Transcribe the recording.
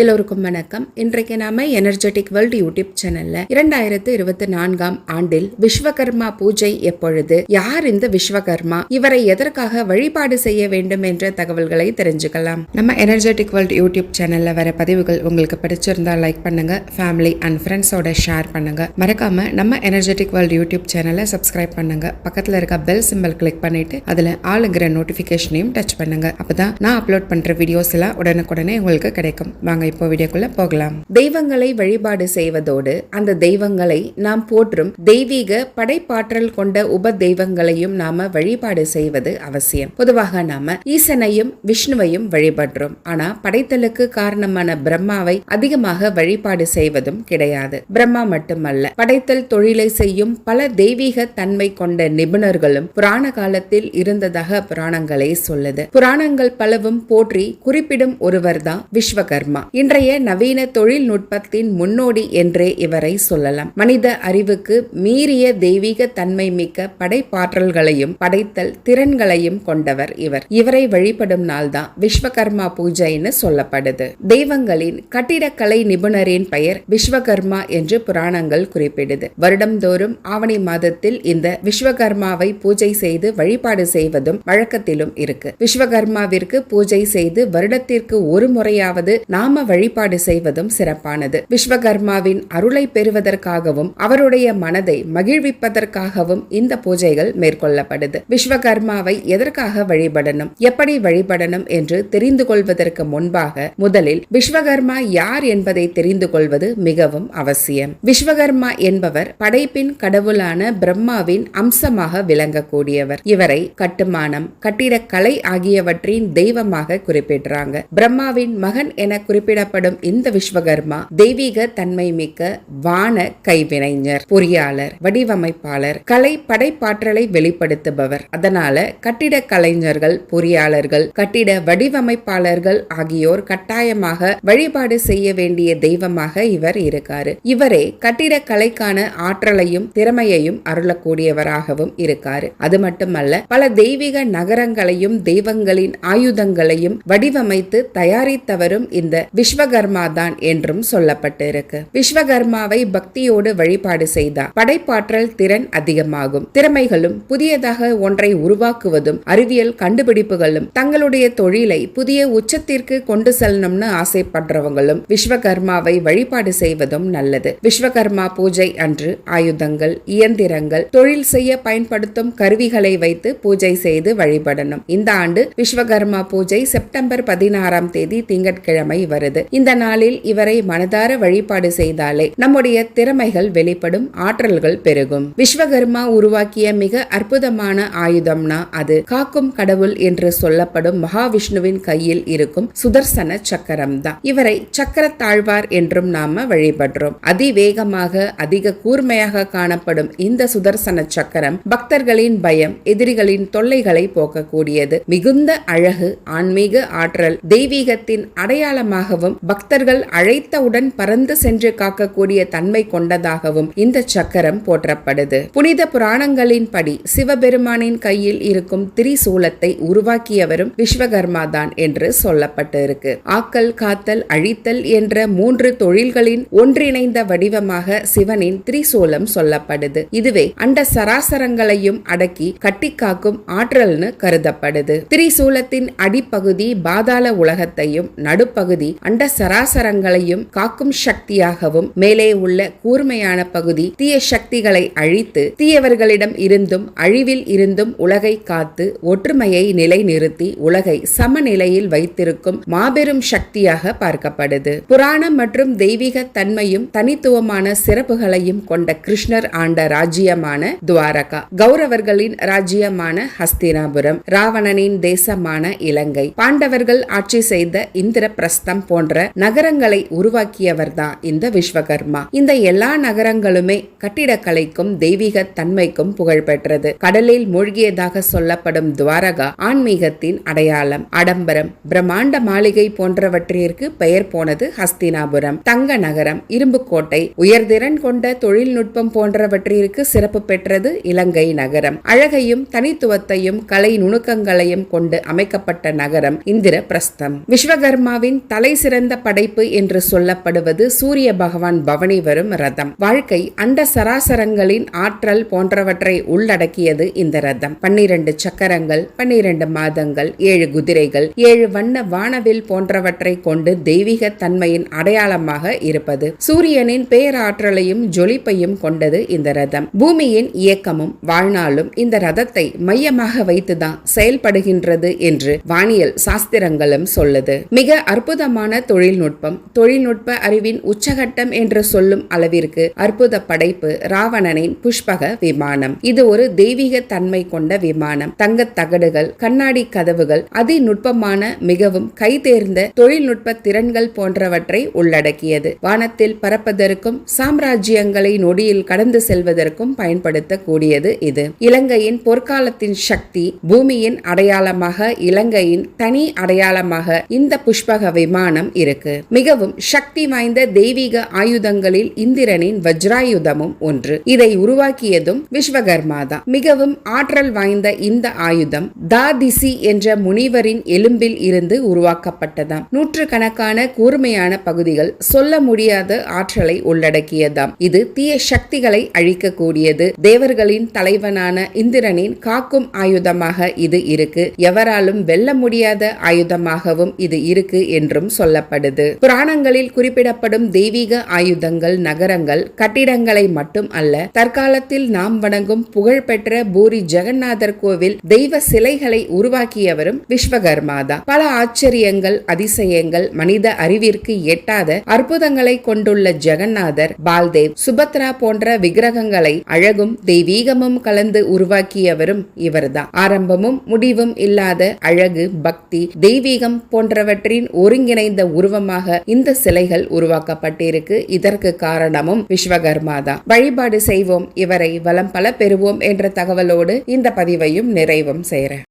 எல்லோருக்கும் வணக்கம். இன்றைக்கு நாம எனர்ஜெட்டிக் வேர்ல்ட் யூடியூப் சேனல்ல இரண்டாயிரத்து இருபத்தி நான்காம் ஆண்டில் விஸ்வகர்மா பூஜை எப்பொழுது யார் இந்த விஸ்வகர்மா இவரை எதற்காக வழிபாடு செய்ய வேண்டும் என்ற தகவல்களை தெரிஞ்சுக்கலாம். நம்ம எனர்ஜெட்டிக் வேர்ல்ட் யூடியூப் சேனல்ல வர பதிவுகள் உங்களுக்கு பிடிச்சிருந்தா லைக் பண்ணுங்க ஃபேமிலி அண்ட் ஃப்ரெண்ட்ஸோட ஷேர் பண்ணுங்க. மறக்காம நம்ம எனர்ஜெட்டிக் வேர்ல்ட் யூடியூப் சேனலை சப்ஸ்கிரைப் பண்ணுங்க. பக்கத்துல இருக்க பெல் சிம்பிள் கிளிக் பண்ணிட்டு அதுல ஆளுங்கிற நோட்டிபிகேஷனையும் டச் பண்ணுங்க. அப்பதான் நான் அப்லோட் பண்ற வீடியோஸ் எல்லாம் உடனுக்குடனே உங்களுக்கு கிடைக்கும். வாங்க இப்போ வீடியோக்குள்ள போகலாம். தெய்வங்களை வழிபாடு செய்வதோடு அந்த தெய்வங்களை நாம் போற்றும் தெய்வீக படைப்பாற்றல் கொண்ட உப தெய்வங்களையும் நாம வழிபாடு செய்வது அவசியம். பொதுவாக நாம ஈசனையும் விஷ்ணுவையும் வழிபடுறோம். ஆனா படைத்தலுக்கு காரணமான பிரம்மாவை அதிகமாக வழிபாடு செய்வதும் கிடையாது. பிரம்மா மட்டுமல்ல படைத்தல் தொழிலை செய்யும் பல தெய்வீக தன்மை கொண்ட நிபுணர்களும் புராண காலத்தில் இருந்ததாக புராணங்களே சொல்லுது. புராணங்கள் பலவும் போற்றி குறிப்பிடும் ஒருவர்தான் விஸ்வகர்மா. இன்றைய நவீன தொழில்நுட்பத்தின் முன்னோடி என்றே இவரை சொல்லலாம். மனித அறிவுக்கு மீறிய தெய்வீக தன்மை மிக்க படைப்பாற்றல்களையும் படைத்தல் திறன்களையும் கொண்டவர் இவர். இவரை வழிபடும் நாள்தான் விஸ்வகர்மா பூஜைன்னு சொல்லப்படுது. தெய்வங்களின் கட்டிடக்கலை நிபுணரின் பெயர் விஸ்வகர்மா என்று புராணங்கள் குறிப்பிடுது. வருடம்தோறும் ஆவணி மாதத்தில் இந்த விஸ்வகர்மாவை பூஜை செய்து வழிபாடு செய்வதும் வழக்கத்திலும் இருக்கு. விஸ்வகர்மாவிற்கு பூஜை செய்து வருடத்திற்கு ஒரு முறையாவது நாம வழிபாடு செய்வதும் சிறப்பானது. விஸ்வகர்மாவின் அருளை பெறுவதற்காகவும் அவருடைய மனதை மகிழ்விப்பதற்காகவும் இந்த பூஜைகள் மேற்கொள்ளப்படுது. விஸ்வகர்மாவை எதற்காக வழிபடணும் எப்படி வழிபடணும் என்று தெரிந்து கொள்வதற்கு முன்பாக முதலில் விஸ்வகர்மா யார் என்பதை தெரிந்து கொள்வது மிகவும் அவசியம். விஸ்வகர்மா என்பவர் படைப்பின் கடவுளான பிரம்மாவின் அம்சமாக விளங்கக்கூடியவர். இவரை கட்டுமானம் கட்டிடக்கலை ஆகியவற்றின் தெய்வமாக குறிப்பிடுறாங்க. பிரம்மாவின் மகன் என குறிப்பிடப்படும் இந்த விஸ்வகர்மா தெய்வீக தன்மை மிக்க வான கைவினைஞர் பொறியாளர் வடிவமைப்பாளர் கலை படைப்பாற்றலை வெளிப்படுத்துபவர். அதனால கட்டிட கலைஞர்கள் பொறியாளர்கள் கட்டிட வடிவமைப்பாளர்கள் ஆகியோர் கட்டாயமாக வழிபாடு செய்ய வேண்டிய தெய்வமாக இவர் இருக்காரு. இவரே கட்டிட கலைக்கான ஆற்றலையும் திறமையையும் அருளக்கூடியவராகவும் இருக்காரு. அது மட்டுமல்ல பல தெய்வீக நகரங்களையும் தெய்வங்களின் ஆயுதங்களையும் வடிவமைத்து தயாரித்தவரும் இந்த விஸ்வகர்மா தான் என்றும் சொல்லப்பட்டிருக்கு. விஸ்வகர்மாவை பக்தியோடு வழிபாடு செய்தார் படைப்பாற்றல் திறன் அதிகமாகும். திறமைகளும் புதியதாக ஒன்றை உருவாக்குவதும் அறிவியல் கண்டுபிடிப்புகளும் தங்களுடைய தொழிலை புதிய உச்சத்திற்கு கொண்டு செல்லணும்னு ஆசைப்படுறவங்களும் விஸ்வகர்மாவை வழிபாடு செய்வதும் நல்லது. விஸ்வகர்மா பூஜை அன்று ஆயுதங்கள் இயந்திரங்கள் தொழில் செய்ய பயன்படுத்தும் கருவிகளை வைத்து பூஜை செய்து வழிபடணும். இந்த ஆண்டு விஸ்வகர்மா பூஜை செப்டம்பர் பதினாறாம் தேதி திங்கட்கிழமை வருகிறது. இந்த நாளில் இவரை மனதார வழிபாடு செய்தாலே நம்முடைய திறமைகள் வெளிப்படும் ஆற்றல்கள் பெருகும். விஸ்வகர்மா உருவாக்கிய மிக அற்புதமான ஆயுதம்னா அது காக்கும் கடவுள் என்று சொல்லப்படும் மகாவிஷ்ணுவின் கையில் இருக்கும் சுதர்சன சக்கரம் தான் இவரை சக்கர தாழ்வார் என்றும் நாம வழிபடுறோம். அதிவேகமாக அதிக கூர்மையாக காணப்படும் இந்த சுதர்சன சக்கரம் பக்தர்களின் பயம் எதிரிகளின் தொல்லைகளை போக்கக்கூடியது. மிகுந்த அழகு ஆன்மீக ஆற்றல் தெய்வீகத்தின் அடையாளமாக அடையாளமாகவும் பக்தர்கள் அழைத்தவுடன் பறந்து சென்று காக்கக்கூடிய தன்மை கொண்டதாகவும் இந்த சக்கரம் போற்றப்படுது. புனித புராணங்களின் படி சிவபெருமானின் கையில் இருக்கும் திரிசூலத்தை உருவாக்கியவரும் விஸ்வகர்மா தான் என்று சொல்லப்பட்டு இருக்கு ஆக்கல் காத்தல் அழித்தல் என்ற மூன்று தொழில்களின் ஒன்றிணைந்த வடிவமாக சிவனின் திரிசூலம் சொல்லப்படுது. இதுவே அண்ட சராசரங்களையும் அடக்கி கட்டிக்காக்கும் ஆற்றல்னு கருதப்படுது. திரிசூலத்தின் அடிப்பகுதி பாதாள உலகத்தையும் நடுப்பகுதி அண்ட சராசரங்களையும் காக்கும் சக்தியாகவும் மேலே உள்ள கூர்மையான பகுதி தீய சக்திகளை அழித்து தீயவர்களிடம் இருந்தும் அழிவில் இருந்தும் உலகை காத்து ஒற்றுமையை நிலைநிறுத்தி உலகை சமநிலையில் வைத்திருக்கும் மாபெரும் சக்தியாக பார்க்கப்படுது. புராணம் மற்றும் தெய்வீக தன்மையும் தனித்துவமான சிறப்புகளையும் கொண்ட கிருஷ்ணர் ஆண்ட ராஜ்யமான துவாரகா. கௌரவர்களின் ராஜ்யமான ஹஸ்தினாபுரம் ராவணனின் தேசமான இலங்கை. பாண்டவர்கள் ஆட்சி செய்த இந்திரபிரஸ்தம் போன்ற போன்ற நகரங்களை உருவாக்கியவர் தான் இந்த விஸ்வகர்மா. இந்த எல்லா நகரங்களுமே கட்டிடக்கலைக்கும் தெய்வீக தன்மைக்கும் புகழ் பெற்றது. கடலில் மூழ்கியதாக சொல்லப்படும் துவாரகா ஆன்மீகத்தின் அடையாளம். அடம்பரம் பிரம்மாண்ட மாளிகை போன்றவற்றிற்கு பெயர் போனது ஹஸ்தினாபுரம். தங்க நகரம் இரும்புக்கோட்டை உயர்திறன் கொண்ட தொழில்நுட்பம் போன்றவற்றிற்கு சிறப்பு பெற்றது இலங்கை நகரம். அழகையும் தனித்துவத்தையும் கலை நுணுக்கங்களையும் கொண்டு அமைக்கப்பட்ட நகரம் இந்திர பிரஸ்தம் விஸ்வகர்மாவின் தலை சிறந்த படைப்பு என்று சொல்லப்படுவது சூரிய பகவான் பவனி வரும் ரதம். வாழ்க்கை அண்ட சராசரங்களின் ஆற்றல் போன்றவற்றை உள்ளடக்கியது இந்த ரதம். பன்னிரண்டு சக்கரங்கள் பன்னிரண்டு மாதங்கள் ஏழு குதிரைகள் ஏழு வண்ண வானவில் போன்றவற்றை கொண்டு தெய்வீக தன்மையின் அடையாளமாக இருப்பது. சூரியனின் பேராற்றலையும் ஜொலிப்பையும் கொண்டது இந்த ரதம். பூமியின் இயக்கமும் வாழ்நாளும் இந்த ரதத்தை மையமாக வைத்துதான் செயல்படுகின்றது என்று வானியல் சாஸ்திரங்களும் சொல்லுது. மிக அற்புதமான தொழில்நுட்பம். தொழில்நுட்ப அறிவின் உச்சகட்டம் என்று சொல்லும் அளவிற்கு அற்புத படைப்பு ராவணனின் புஷ்பக விமானம். இது ஒரு தெய்வீக தன்மை கொண்ட விமானம். தங்கத் தகடுகள் கண்ணாடி கதவுகள் அதிநுட்பமான மிகவும் கைதேர்ந்த தொழில்நுட்ப திறன்கள் போன்றவற்றை உள்ளடக்கியது. வானத்தில் பறப்பதற்கும் சாம்ராஜ்யங்களை நொடியில் கடந்து செல்வதற்கும் பயன்படுத்தக்கூடியது இது. இலங்கையின் பொற்காலத்தின் சக்தி பூமியின் அடையாளமாக இலங்கையின் தனி அடையாளமாக இந்த புஷ்பக விமானம் இருக்கு. மிகவும் சக்தி வாய்ந்த தெய்வீக ஆயுதங்களில் இந்திரனின் வஜ்ராயுதமும் ஒன்று. இதை உருவாக்கியதும் விஸ்வகர்மா தான் மிகவும் ஆற்றல் வாய்ந்த இந்த ஆயுதம் தாதிசி என்ற முனிவரின் எலும்பில் இருந்து உருவாக்கப்பட்டதாம். நூற்றுக்கணக்கான கூர்மையான பகுதிகள் சொல்ல முடியாத ஆற்றலை உள்ளடக்கியதாம். இது தீய சக்திகளை அழிக்கக்கூடியது. தேவர்களின் தலைவனான இந்திரனின் காக்கும் ஆயுதமாக இது இருக்கு. எவராலும் வெல்ல முடியாத ஆயுதமாகவும் இது இருக்கு என்றும் சொல்லப்படுது புராணங்களில் குறிப்பிடப்படும் தெய்வீக ஆயுதங்கள் நகரங்கள் கட்டிடங்களை மட்டும் அல்ல தற்காலத்தில் நாம் வணங்கும் புகழ்பெற்ற பூரி ஜெகநாதர் கோவில் தெய்வ சிலைகளை உருவாக்கியவரும் விஸ்வகர்மாதா. பல ஆச்சரியங்கள் அதிசயங்கள் மனித அறிவிற்கு எட்டாத அற்புதங்களை கொண்டுள்ள ஜெகநாதர் பால்தேவ் சுபத்ரா போன்ற விக்கிரகங்களை அழகும் தெய்வீகமும் கலந்து உருவாக்கியவரும் இவர்தான். ஆரம்பமும் முடிவும் இல்லாத அழகு பக்தி தெய்வீகம் போன்றவற்றின் ஒருங்கிணைந்த உருவமாக இந்த சிலைகள் உருவாக்கப்பட்டிருக்கு. இதற்கு காரணமும் விஸ்வகர்மா தான் வழிபாடு செய்வோம் இவரை வளம் பல பெறுவோம் என்ற தகவலோடு இந்த பதிவையும் நிறைவும் செய்கிறேன்.